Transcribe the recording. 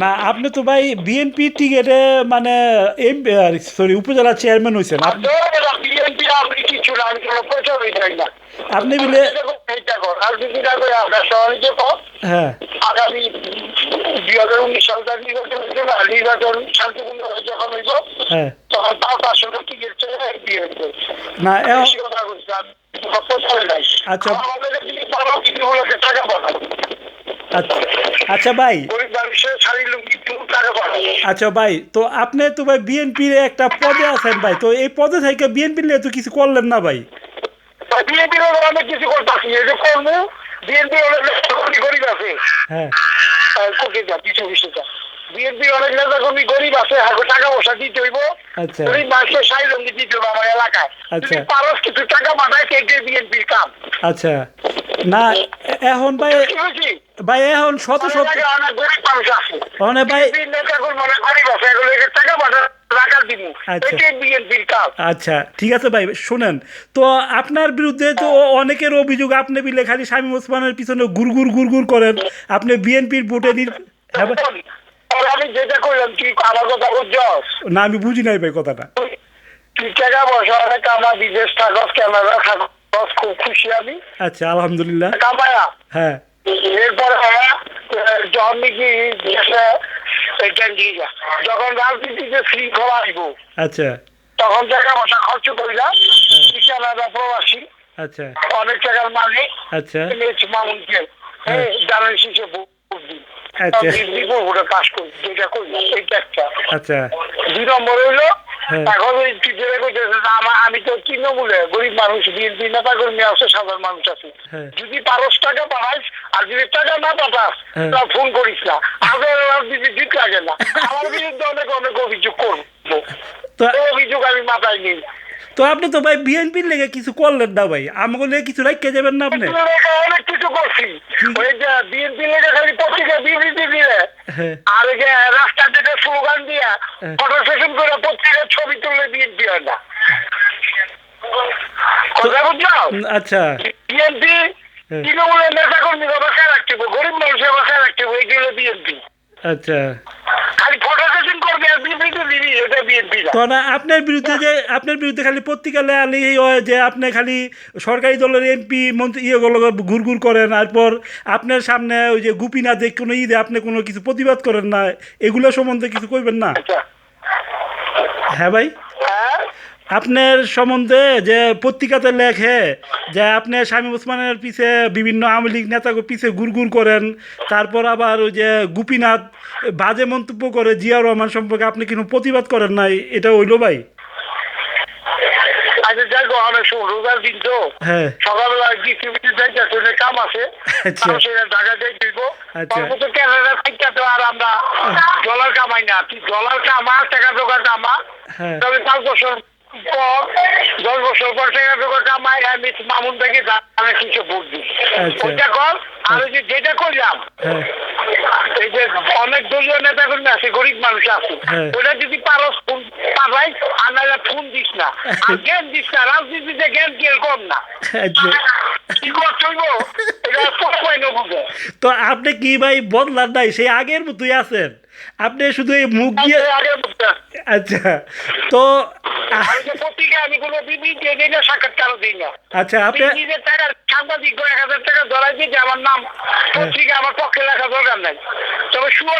না আপনি তো ভাই বিএনপি টিকেটে মানে সরি উপজেলা চেয়ারম্যান হয়েছেন আপনি কর হ্যাঁ আগামী দুই হাজার উনিশ সাল তার নির্বাচন হইতে না নির্বাচন শান্তিপূর্ণ যখন হইব হ্যাঁ তখন তার পাঁচশো টিকিট না আচ্ছা। আচ্ছা আচ্ছা ভাই। আচ্ছা ভাই তো আপনি তো ভাই বিএনপির একটা পদে আছেন ভাই তো এই পদে থেকে বিএনপি নিয়ে তো কিছু করলেন না ভাই। বিএনপির অনেক কিছু করতেছি এটা করব বিএনপি অনেক কর্মী গরিব আছে। হ্যাঁ। কোটি কিছু বিষয়টা বিএনপি অনেক নেতা কর্মী গরিব আছে হাতে টাকা পয়সা দিতে হইব। আচ্ছা। গরিব মানুষের শাড়ি দিতে হইব আমার এলাকায়। আচ্ছা। যদি পারস কিছু টাকা পাঠায় বিএনপির কাম। আচ্ছা। না এখন ভাই ভাই এখন শত শত মানে ভাই আচ্ছা। আচ্ছা ঠিক আছে ভাই শুনেন। তো আপনার বিরুদ্ধে তো অনেকের অভিযোগ আপনি বিলে খালি স্বামী ওসমানের পিছনে গুড়গুড় গুড়গুড় করেন। আপনি বিএনপির ভোটে হ্যাঁ আমি যেটা করলাম তুই আমার কথা না আমি বুঝি নাই ভাই কথাটা। তুই টাকা অনেক কামা বিদেশ থাকস ক্যামেরা থাকস খুব খুশি আমি। আচ্ছা আলহামদুলিল্লাহ। কামায়া। হ্যাঁ। এরপরে নাকি এটা দিয়ে যা যখন রাজনীতিতে শৃঙ্খলা আসব আচ্ছা। তখন টাকা পয়সা খরচ করিলাম কিষানারা প্রবাসী। আচ্ছা। অনেক টাকার মালিক। আচ্ছা। মামুনকে হ্যাঁ। জানান শিশে আচ্ছা। পাশ করি। যেটা করি এইটা একটা। আচ্ছা। দুই নম্বর হইল হ্যাঁ। এখন ওই টিচারে কইতেছে আমি তো তৃণমূলে গরিব মানুষ বিএনপি নেতা কর্মী আছে সাধারণ মানুষ আছে। হ্যাঁ। যদি পারস টাকা পাঠাস আর যদি টাকা না পাঠাস হ্যাঁ। তা ফোন করিস না। আগে রাজনীতি ঠিক লাগে না। আমার বিরুদ্ধে অনেক অনেক অভিযোগ করব। অভিযোগ আমি মাথায় নিই। তো আপনি তো ভাই বিএনপির লেগে কিছু করলেন না ভাই। আমাকে লেগে কিছু রাখতে যাবেন না আপনি? অনেক কিছু করছি। ওই যে বিএনপি লেগে খালি পত্রিকা বিবৃতি হ্যাঁ আর ওই যে রাস্তা থেকে স্লোগান দিয়া হ্যাঁ। ফটো সেশন করে পত্রিকার ছবি তুলে বিএনপি হয় না। কথা বুঝছ আচ্ছা। বিএনপি হ্যাঁ। তৃণমূলের নেতা কর্মী বাসায় রাখতে গরিব মানুষের বাসায় রাখতে এইগুলো বিএনপি আচ্ছা খালি ফটো সেশন করবে আর বিবৃতি দিবি এটা বিএনপি না তো না আপনার বিরুদ্ধে যে আপনার বিরুদ্ধে খালি পত্রিকা লেয়ালি হয় যে আপনি খালি সরকারি দলের এমপি মন্ত্রী ইয়েগুলো ঘুরঘুর করেন তারপর আপনার সামনে ওই যে গোপীনাথে কোনো ঈদে আপনি কোনো কিছু প্রতিবাদ করেন না এগুলো সম্বন্ধে কিছু কইবেন না? আচ্ছা। হ্যাঁ ভাই? হ্যাঁ? আপনার সম্বন্ধে যে পত্রিকাতে লেখে যে আপনি স্বামী ওসমানের পিছে বিভিন্ন আওয়ামী লীগ নেতাকে পিছে গুড়গুড় করেন তারপর আবার ওই যে গোপীনাথ বাজে মন্তব্য করে জিয়া রহমান সম্পর্কে আপনি কোনো প্রতিবাদ করেন নাই? এটা হইল ভাই। আচ্ছা রোজার দিন তো হ্যাঁ। সকালবেলা ডিস্ট্রিবিউটর যাইতে শুনে কাম আছে। আচ্ছা। কাম সেরে ঢাকা যাই দিব আচ্ছা। তো ক্যানাডা থেকে তো আর আমরা ডলার কামাই না। ডলার কামা টাকা টোকা কামা হ্যাঁ। তবে পাঁচ বছর দশ বছর পর টাকা টোকা কামাই আমি মামুন থেকে আমি কিছু ভোট আচ্ছা। ওইটা কর আর ওই যে যেটা করলাম হ্যাঁ। এই যে অনেক দলীয় নেতা কর্মী আছে গরিব মানুষ আছে হ্যাঁ। ওটা যদি পারো ফোন পাঠাই আর ফোন দিস না। আর জ্ঞান দিস না রাজনীতিতে জ্ঞান কি এরকম না আচ্ছা কি করতে হইব এটা সময় না বুঝে তো আপনি কি ভাই বদলার নাই? সেই আগের মতোই আছেন। আপনি শুধু এই মুখ দিয়ে আচ্ছা তো আমি কোনো না আচ্ছা আপনি সাংবাদিক এক হাজার টাকা ধরাই দিয়ে আমার নাম পত্রিকা আমার পক্ষে লেখা দরকার নাই। তবে